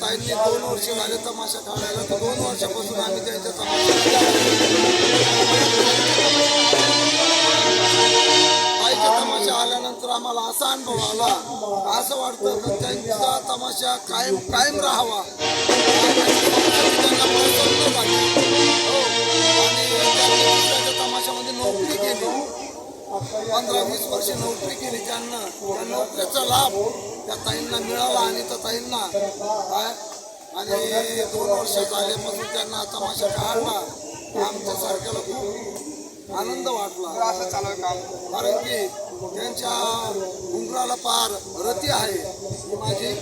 ताईंनी दोन वर्ष झाले तमाशा काढायला तर दोन वर्षापासून आम्ही त्यांच्या तमाशा तमाशा आल्यानंतर आम्हाला असा अनुभव आला असं वाटतं की त्यांचा तमाशा कायम कायम राहावा पंधरा वीस वर्ष नोकरी केली त्यांना त्या नोकरीचा लाभ त्या ताईंना मिळाला आणि त्या ताईंना काय? आणि दोन वर्ष झाल्यापासून त्यांना तमाशा काढला. आमच्या सारख्याला खूप आनंद वाटला. असं कारण की त्यांच्या उंबराला पार रती आहे. ही माझी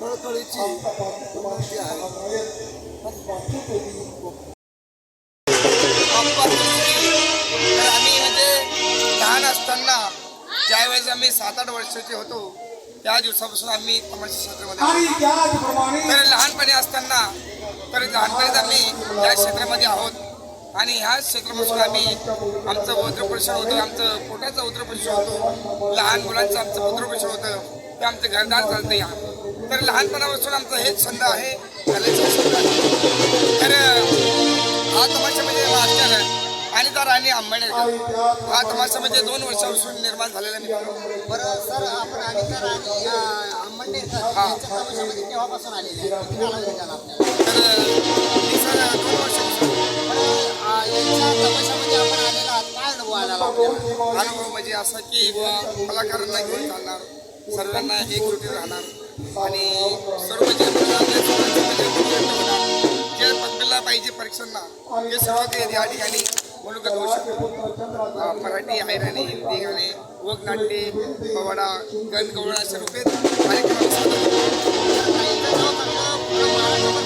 कळकळीची विनंती आहे. ज्यावेळेस आम्ही सात आठ वर्षाचे होतो. त्या दिवसापासून आम्ही तमाशा क्षेत्रामध्ये तर लहानपणी असताना तर लहानपणीच आम्ही या क्षेत्रामध्ये आहोत. आणि ह्या क्षेत्रापासून आम्ही आमचं उद्रपोषण होतं आमचं पोटाचं उद्रपोषण होतं. लहान मुलांचं आमचं उद्रपोषण होतं. ते आमचं घरदार चालतं या. तर लहानपणापासून आमचं हेच छंद आहे. कलेचा छंद आहे आणि तर आणि आंबेडकर. हा तमाशा म्हणजे दोन वर्षापासून निर्माण झालेला मी बरं सर आपण अनिता राणी अं, आंबेडकर यांच्या तमाशामध्ये केव्हापासून आलेले आहे किती कालावधी झाला आपल्याला? तर मी सर दोन वर्षापासून बरं अं, यांच्या तमाशामध्ये आपण आलेला आहात. काय अनुभव आला आपल्याला? अनुभव म्हणजे असा की बुवा कलाकारांना घेऊन चालणार सर्वांना एकजुटीत राहणार आणि सर्व जे सर्वांचं म्हणजे. जे पकडला पाहिजे परीक्षांना ते सर्व ते या ठिकाणी मुलगा होऊ मराठी हैराणी हिंदी गाणे वगनाट्ये पवाडा गणगवळा अशा रूपेत कार्यक्रम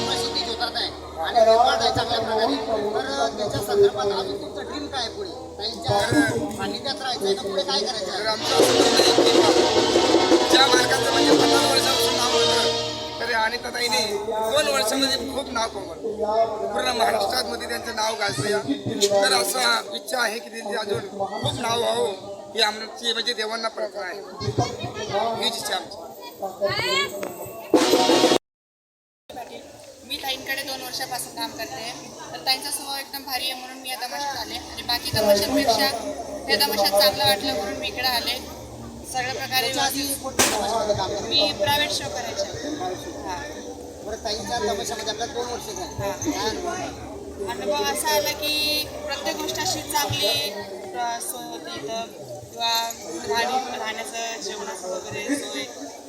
प्रसिद्धी होतात आहे. आणि रेकॉर्ड आहे चांगल्या प्रकारे. तर त्याच्या संदर्भात अजून तुमचं ड्रीम काय पुढे? ताईंच्या सान्निध्यात राहायचं आहे का? पुढे काय करायचं आहे ज्या मार्गाचं म्हणजे वर्षामध्ये खूप नाव कमवलं. पूर्ण महाराष्ट्रामध्ये त्यांचं नाव गाजलं. तर असं इच्छा आहे की त्यांचे अजून खूप नाव व्हावं ही आमची म्हणजे देवांना प्रार्थना आहे. हीच इच्छा आमची. मी ताईंकडे दोन वर्षापासून काम करते. तर ताईंचा स्वभाव एकदम भारी आहे म्हणून मी या तमाशात आले. आणि बाकी तमाशांपेक्षा या तमाशात चांगलं वाटलं म्हणून मी इकडे आले. सगळ्या प्रकारे मी प्रायव्हेट शो करायचे. हां. बरं ताईंच्या तमाशामध्ये म्हणजे आपल्याला दोन वर्ष झाली. अनुभव असा आला की प्रत्येक गोष्ट अशी चांगली अ, सोय होती इथं. किंवा राहणी राहण्याचं जेवणाचं वगैरे सोय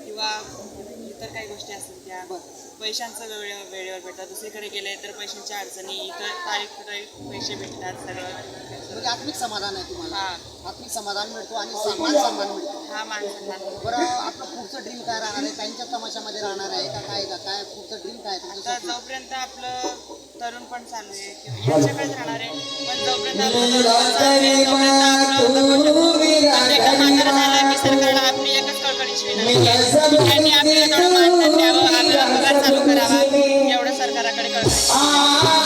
किंवा इतर काही गोष्टी असतील त्या पैशांचं वेळेवर वेळेवर भेटतात दुसरीकडे गेले तर पैशांच्या अडचणी इतर तारीख तारीख पैसे भेटतात सगळं. म्हणजे आत्मिक समाधान आहे तुम्हाला. हां. आत्मिक समाधान मिळतो आणि सन्मान सन्मान मिळतो. हा माणसांना बरं आपलं पुढचं ड्रीम काय राहणार आहे? ताईंच्या तमाशामध्ये राहणार आहे का काय? का काय पुढचं ड्रीम काय आहे तुमचं तर स्वप्न? जोपर्यंत आपलं तरुण पण चालू आहे किंवा यांच्याकडेच राहणार आहे पण जोपर्यंत आपलं तरुण पण चालू आहे, तोपर्यंत आपलं जगू शकतो. आणि एकदा म्हातारं झालं की सरकारला एवढीच विनंती त्यांनी आपल्याकडे माणसांनी आपला चालू करावा. एवढं सरकाराकडे कळत